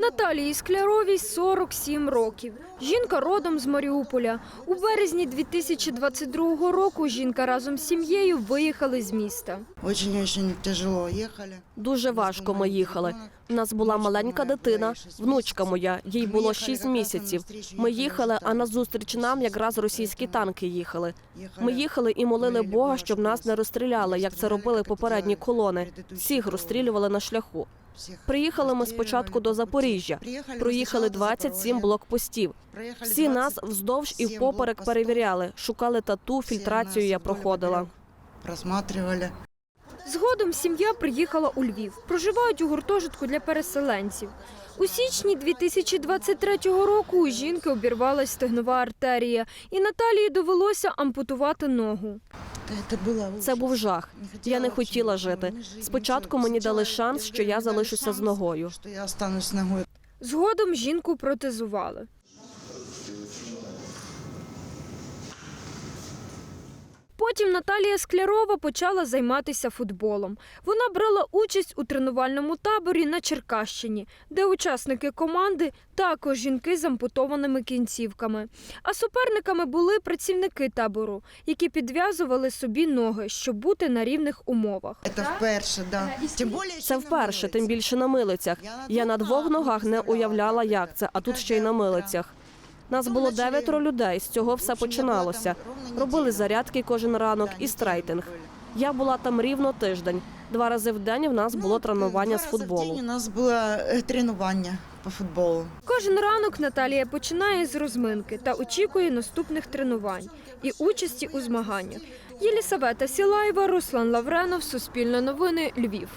Наталії Скляровій 47 років. Жінка родом з Маріуполя. У березні 2022 року жінка разом з сім'єю виїхали з міста. Дуже важко ми їхали. У нас була маленька дитина, внучка моя, їй було 6 місяців. Ми їхали, а назустріч нам якраз російські танки їхали. Ми їхали і молили Бога, щоб нас не розстріляли, як це робили попередні колони. Всіх розстрілювали на шляху. Приїхали ми спочатку до Запоріжжя. Проїхали 27 блокпостів. Всі нас вздовж і впоперек перевіряли, шукали тату, фільтрацію я проходила. Згодом сім'я приїхала у Львів. Проживають у гуртожитку для переселенців. У січні 2023 року у жінки обірвалась стегнова артерія, і Наталії довелося ампутувати ногу. Це був жах. Я не хотіла жити. Спочатку мені дали шанс, що я залишуся з ногою. Що я останусь з ногою. Згодом жінку протезували. Потім Наталія Склярова почала займатися футболом. Вона брала участь у тренувальному таборі на Черкащині, де учасники команди також жінки з ампутованими кінцівками. А суперниками були працівники табору, які підв'язували собі ноги, щоб бути на рівних умовах. Це вперше, да. Тим більше Це вперше, тим більше на милицях. Я на двох ногах не уявляла, як це, а тут ще й на милицях. Нас було дев'ятеро людей. З цього все починалося. Робили зарядки кожен ранок і страйтинг. Я була там рівно тиждень. Два рази в день в нас було тренування з футболу. У нас було е, тренування по футболу. Кожен ранок Наталія починає з розминки та очікує наступних тренувань і участі у змаганнях. Єлісавета Сілаєва, Руслан Лавренов, Суспільне новини, Львів.